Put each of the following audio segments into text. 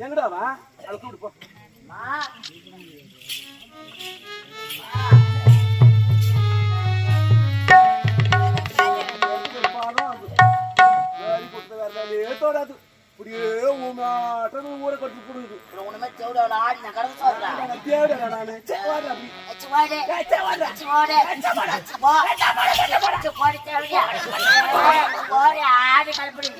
எங்கடா வா? அதை கூப்பிட்டு போ. வேலை கொடுத்த வேற வேலையே தோடாது. இப்படியே ஊமாட்டம் ஊரை கொட்டி போடுது. ஒண்ணுமே செவிடோட ஆடி நான் கடந்து சொல்றேன் தேடுறேன் நானு. சரி, வாடா அப்படி. அச்சு வாடு. அச்சு வாடு. அச்சு வாடு. அச்சு போ. அச்சு போடி தேவையா போடி. ஆடி கலப்படி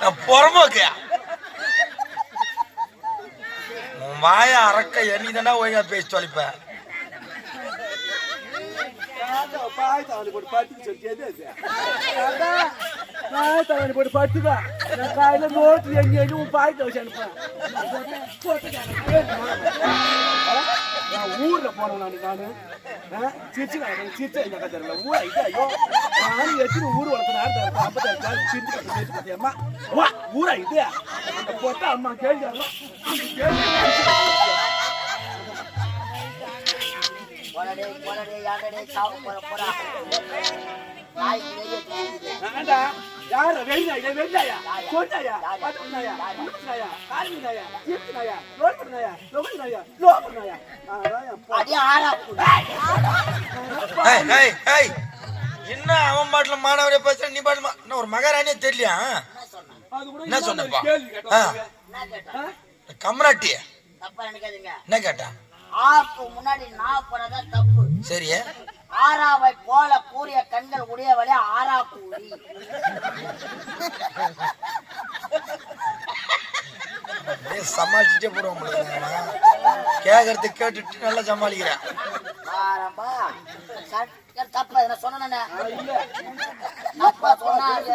நான் புறம்போக்கு உன் வாய அறக்க எண்ணி தாண்டா ஒழுங்கா பேசி தொலைப்ப பாய் தவணை போட்டு படுத்து சொல்லி போட்டு படுத்துக்கா. நான் நோட்டு எங்க உன் பாய் தவச்சு அனுப்பேன் நான் ஊர்ல போனேன் நானு. நானு சிரிச்சு சிரிச்சு இந்த கதை ஊரா இது ஐயோ. நான் எத்தனை ஊர் வளர்த்த நேரத்தை ஐம்பத்தாறு காலம் சிரிச்சு கதை பேசி அம்மா? வா ஊரா இது. அந்த பொட்டை அம்மா கேள்வி போடடே போடடே யாடடே சாவு போற போறா? நாய் கையை தூக்குது. ஆண்டா யார வெயினாயா வெயினாயா கொண்டாயா பட்டனாயா உளுனாயா காலினாயா தீர்த்தனாயா லோகனாயா லோகனாயா லோகனாயா ஆராயா அடி ஆறா புடி. ஏய், ஏய், ஏய். என்ன அவன் பாட்டுல மாணவரே பேசுற நீ பாட்டுல என்ன ஒரு மகாராணியே தெரியலையா? என்ன சொன்ன அது கூட என்ன சொன்னப்பா? கேட்டா என்ன கேட்ட? கம்ராட்டி தப்பா நினைக்காதீங்க. என்ன கேட்டா? ஆக்கு முன்னாடி நான் போனதான் தப்பு. சரி ஆறாவை போல கூறிய கண்கள் உடையவளே ஆறா கூறி. சமாளிச்சுட்டே போடுவோம் கேக்குறது கேட்டுட்டு நல்லா சமாளிக்கிறேன். தப்பா என்ன சொன்னேன். தப்பா சொன்னாங்க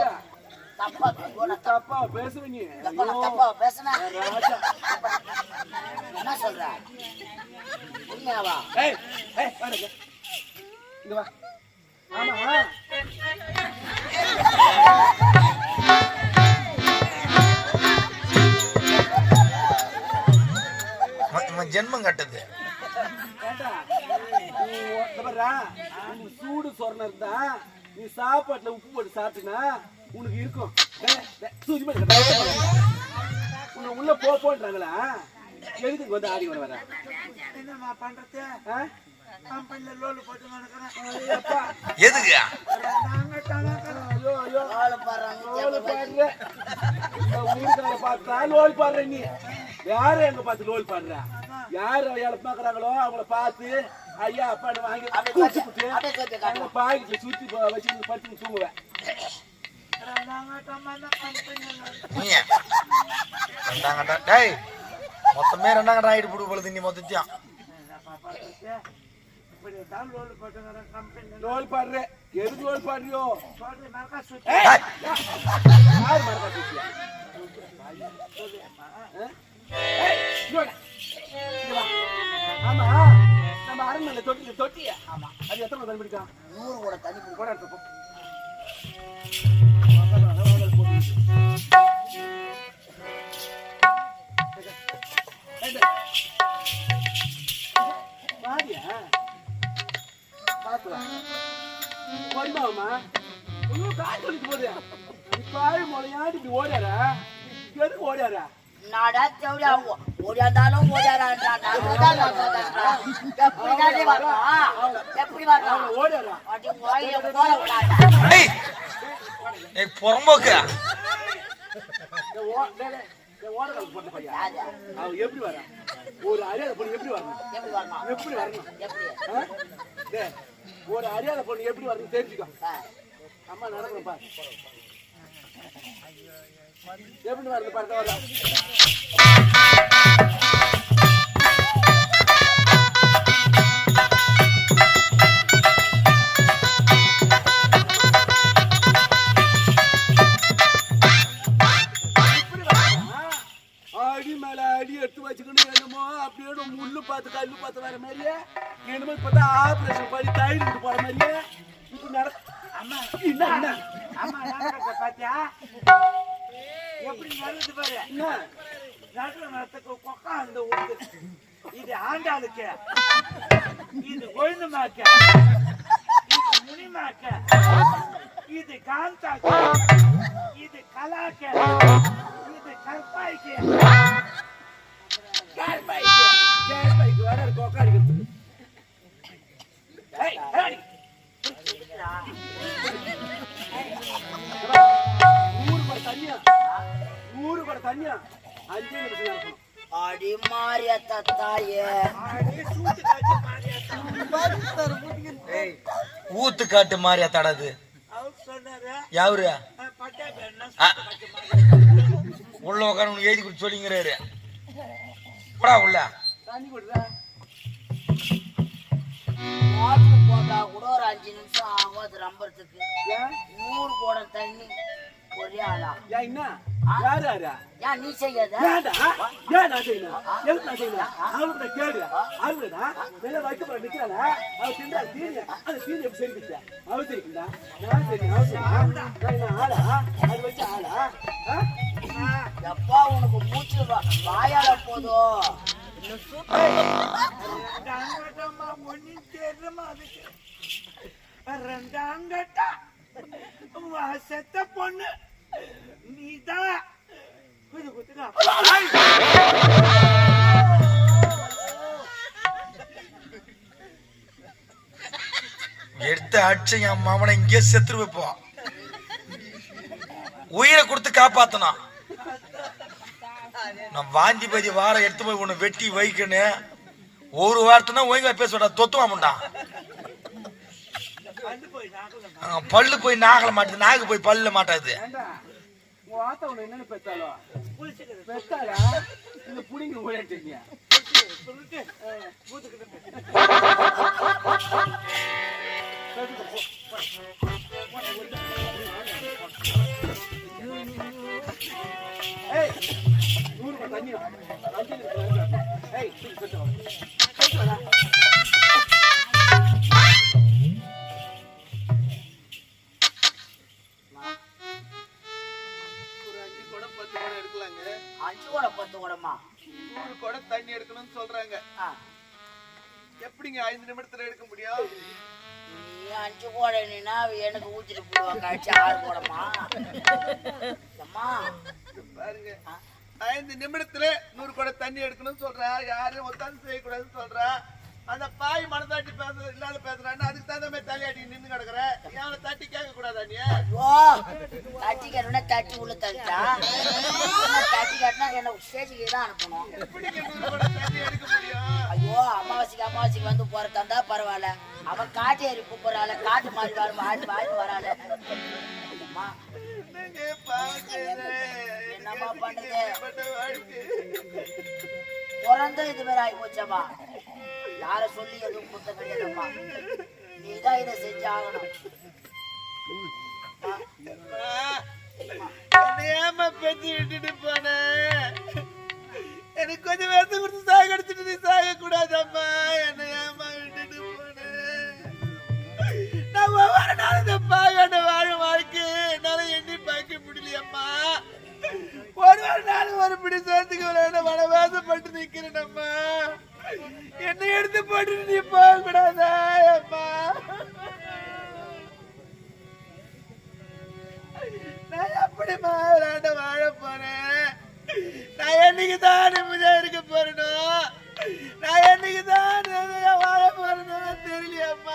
தப்பா தப்பா. தப்பா பேசுவீங்க தப்பா ராஜா. என்ன சொல்ற? உண்மையாவா? ஏய் ஏய் வாடா இங்க வா. ஆமா. ஜென்மம் கட்டது. சூடு சொரணம் இருந்தா நீ சாப்பாட்டுல உப்பு போட்டு சாப்பிட்டுனா உனக்கு இருக்கும். உன்னை உள்ள போ போன்றாங்களா? எதுக்கு வந்து ஆடி வர வர. என்னம்மா பண்றது? எதுக்கு லோல் பாடுற. நீ யாரு எங்க பார்த்து லோல் பாடுற யாரு வேலை பாக்குறாங்களோ அவங்கள பார்த்து ஐயா அப்பான்னு வாங்கி அவங்க சுத்தி வச்சு படுத்து தூங்குவேன் நாங்க டேய் மொத்தமே ரெண்டாங்கட்டா ஆயிட்டு போடு பொழுது நீ மொத்தத்தையும் இப்படி தான் லோடு போட்டுக்கிறேன் கம்பெனில லோல் பாடுற. எதுக்கு லோல் பாடுறியோ? போட்டு மறக்கா சுத்தி. யாரு மறக்கா சுத்தியா? ஆமா. நம்ம அரண்மனை தொட்டி தொட்டியா. ஆமா. அது எத்தனை தண்ணி பிடிக்கும்? நூறு கூட தண்ணி குடி. போடா எடுத்து போ. ஐயோ, கால் முளையாடி இப்படி? எதுக்கு? நாடா தேவடியா ஓடியாந்தாலும் ஓடாத எப்படி வரலாம் எப்படி வரலாம் புறம்போக்கு. எப்படி வரான்? ஒரு அரியாதை பொண்ணு எப்படி வரணும் எப்படி வரணும் எப்படி ஒரு அரியாதை பொண்ணு எப்படி வரணும் தெரிஞ்சுக்கோ. அம்மா நடக்கணும் பாரு. எப்படி வருது பாருங்க வரலாம் அடி மேல அடி எடுத்து வச்சுக்கணும் என்னமோ அப்படியே முள்ளு பார்த்து கல்லு பார்த்து வர மாதிரியே. என்னமோ பார்த்தா ஆபரேஷன் பண்ணி தயிர் விட்டு போற மாதிரியே. அம்மா என்ன என்ன அம்மா நடக்கிறத பாத்தியா எப்படி நடக்குது பாரு? நேரத்துக்கு கொக்கா அந்த ஊத்து. இது ஆண்டாளுக்கு. இது கொழுந்துமாக்க. இது முனிமாக்க. இது காந்தாக்க. இது கலாக்க. அடி மாறிய தத்தாயே. ஏய் ஊத்து காட்டு மாதிரியா தடாது? யாரு. உள்ள உட்கார உனக்கு எழுதி கொடுத்து சொல்லிங்கிறாரு. போடா உள்ள. தண்ணி கொடுறா. மோட்டர் போட்டா கூட ஒரு அஞ்சு நிமிஷம் ஆகும் அது நம்புறதுக்கு நூறு போட தண்ணி ஒரே ஆளா. என்ன? யாரு யாரா? ஏன் நீ செய்யாத. ஏன்டா? ஏன் நான் செய்யணும் எதுக்கு நான் செய்யணும் அவளுக்கு கேடு அவளுடா வெளில வைக்க போற நிக்கிறாளா அவ தின்றா தீனி. அந்த தீனி எப்படி சரிக்கிட்டா அவ சரிக்கிட்டா நான் சரி அவ சரி நான் ஆளா? அது வச்சு ஆளா? எப்பா உனக்கு மூச்சு வா- வாயால போதும் ரெண்டாங்கட்டா செத்த பொண்ணு. நீதான் குது எடுத்து அடிச்சு என் மாமனை இங்கே செத்துரு வைப்போம் உயிரை கொடுத்து காப்பாத்தணும் நான் வாந்தி பதி வாரம் எடுத்து போய் உன்னை வெட்டி வைக்கணும் ஒரு வாரத்துனா ஒழுங்கா பேச தொத்துவா முண்டான் வந்து போய் நாகல ஆ, பல்லு போய் நாகல மாட்டுது நாகு போய் பல்லுல மாட்டாது. ஏன்டா உன் ஆத்தா உன்னை என்னன்னு பெத்தாலோ குளிச்சுக்கிறது பெத்தாளா? இந்த புடிங்க ஓடிட்டீங்க சொல்லிட்டு ஏய் நூறு தண்ணி அஞ்சு ஏய் கூடமா நூறு குடம் தண்ணி எடுக்கணும்னு சொல்றாங்க. எப்படிங்க ஐந்து நிமிடத்துல எடுக்க முடியும்? நீ அஞ்சு கூட நின்னா எனக்கு ஊத்திட்டு போடுவா கழிச்சு ஆறு கூடமா அம்மா. பாருங்க. ஐந்து நிமிடத்துல நூறு குடம் தண்ணி எடுக்கணும்னு சொல்றா. யாரும் ஒத்தாந்து செய்யக்கூடாதுன்னு சொல்றா. அந்த பாய் மனதாட்டி பேச இல்லாத பேசுறான்னு அதுக்கு தகுந்த மாதிரி தலையாட்டி நின்று கிடக்குற. ஏன் தட்டி கேட்க கூடாதா நீ? ஐயோ தட்டி கட்டினா தட்டி உள்ள தள்ளிட்டா? தட்டி கட்டினா என்ன ஸ்டேஜுக்கு தான் அனுப்பணும். எடுக்க முடியும். ஐயோ அமாவாசைக்கு அமாவாசைக்கு வந்து போறதா இருந்தா பரவாயில்ல. அவன் காட்டு ஏறி கூப்பிடுறாள் காட்டு மாறி வர மாறி மாறி வராள். என்னம்மா பண்ணுது? எப்படிப்பட்ட வாழ்க்கை? பிறந்த இது மாதிரி ஆகி போச்சம்மா. யார சொல்லி எதுவும் குத்த கிடையாதும்மா. நீ தான் இதை செஞ்சு ஆகணும் என்னை ஏம்மா பெத்து விட்டுட்டு போன? எனக்கு கொஞ்சம் வேத்து கொடுத்து சாக அடிச்சுட்டு நீ சாக கூடாதம்மா என்னை ஏம்மா விட்டுட்டு போன? நான் ஒவ்வொரு நாளும் இந்த பாகாண்ட வாழ வாழ்க்கை என்னால எண்ணி பார்க்க முடியலையம்மா. ஒரு ஒரு நாளும் ஒரு பிடி சேர்த்துக்கு விளையாட நிக்கிறேன் அம்மா என்ன எடுத்து போட்டு நீ போக கூடாதா அம்மா? நான் எப்படிமா விளையாண்டு வாழ போறேன்? நான் என்னைக்கு தான் நிம்மதியா இருக்க போறேனோ? நான் என்னைக்கு தான் நிம்மதியா வாழ போறேனோ தெரியலையம்மா